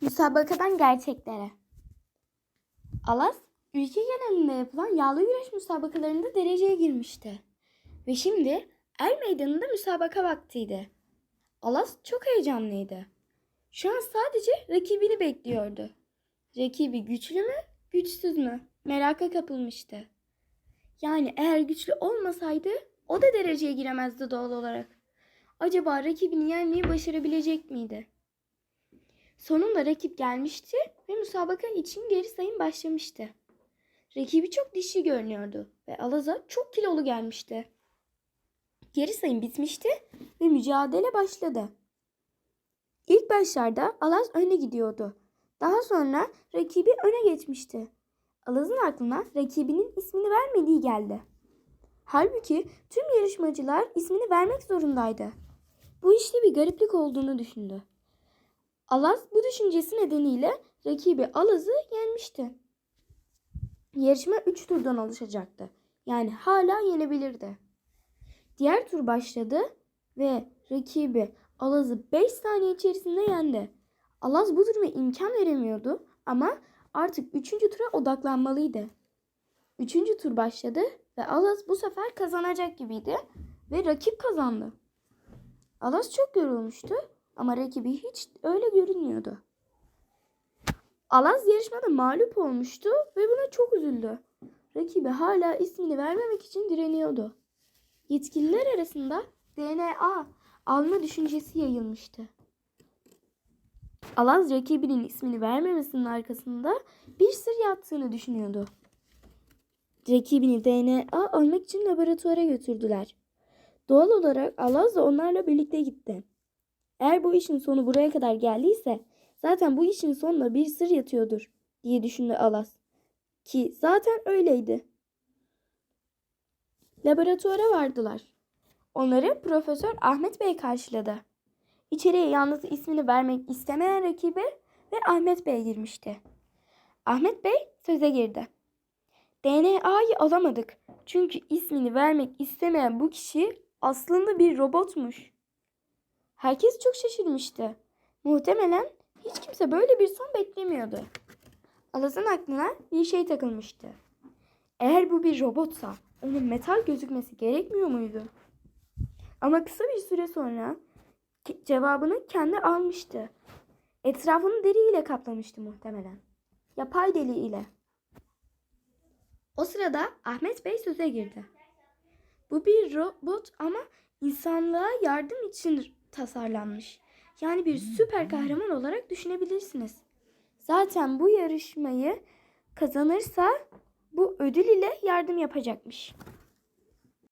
Müsabakadan gerçeklere. Alas, ülke genelinde yapılan yağlı güreş müsabakalarında dereceye girmişti. Ve şimdi er meydanında müsabaka vaktiydi. Alas çok heyecanlıydı. Şu an sadece rakibini bekliyordu. Rakibi güçlü mü, güçsüz mü? Meraka kapılmıştı. Yani eğer güçlü olmasaydı o da dereceye giremezdi doğal olarak. Acaba rakibini yenmeyi başarabilecek miydi? Sonunda rakip gelmişti ve müsabaka için geri sayım başlamıştı. Rakibi çok dişli görünüyordu ve Alaz'a çok kilolu gelmişti. Geri sayım bitmişti ve mücadele başladı. İlk başlarda Alaz öne gidiyordu. Daha sonra rakibi öne geçmişti. Alaz'ın aklına rakibinin ismini vermediği geldi. Halbuki tüm yarışmacılar ismini vermek zorundaydı. Bu işte bir gariplik olduğunu düşündü. Alaz bu düşüncesi nedeniyle rakibi Alaz'ı yenmişti. Yarışma 3 turdan oluşacaktı. Yani hala yenebilirdi. Diğer tur başladı ve rakibi Alaz'ı 5 saniye içerisinde yendi. Alaz bu duruma imkan veremiyordu ama artık 3. tura odaklanmalıydı. 3. tur başladı ve Alaz bu sefer kazanacak gibiydi ve rakip kazandı. Alaz çok yorulmuştu ama rakibi hiç öyle görünmüyordu. Alaz yarışmada mağlup olmuştu ve buna çok üzüldü. Rakibi hala ismini vermemek için direniyordu. Yetkililer arasında DNA alma düşüncesi yayılmıştı. Alaz rakibinin ismini vermemesinin arkasında bir sır yattığını düşünüyordu. Rakibini DNA almak için laboratuvara götürdüler. Doğal olarak Alaz da onlarla birlikte gitti. Eğer bu işin sonu buraya kadar geldiyse zaten bu işin sonunda bir sır yatıyordur diye düşündü Alaz. Ki zaten öyleydi. Laboratuvara vardılar. Onları Profesör Ahmet Bey karşıladı. İçeriye yalnız ismini vermek istemeyen rakibi ve Ahmet Bey girmişti. Ahmet Bey söze girdi. DNA'yı alamadık. Çünkü ismini vermek istemeyen bu kişi aslında bir robotmuş. Herkes çok şaşırmıştı. Muhtemelen hiç kimse böyle bir son beklemiyordu. Alaz'ın aklına bir şey takılmıştı. Eğer bu bir robotsa onun metal gözükmesi gerekmiyor muydu? Ama kısa bir süre sonra cevabını kendi almıştı. Etrafını deriyle kaplamıştı muhtemelen. Yapay deli ile. O sırada Ahmet Bey söze girdi. Bu bir robot ama insanlığa yardım için tasarlanmış. Yani bir süper kahraman olarak düşünebilirsiniz. Zaten bu yarışmayı kazanırsa bu ödül ile yardım yapacakmış.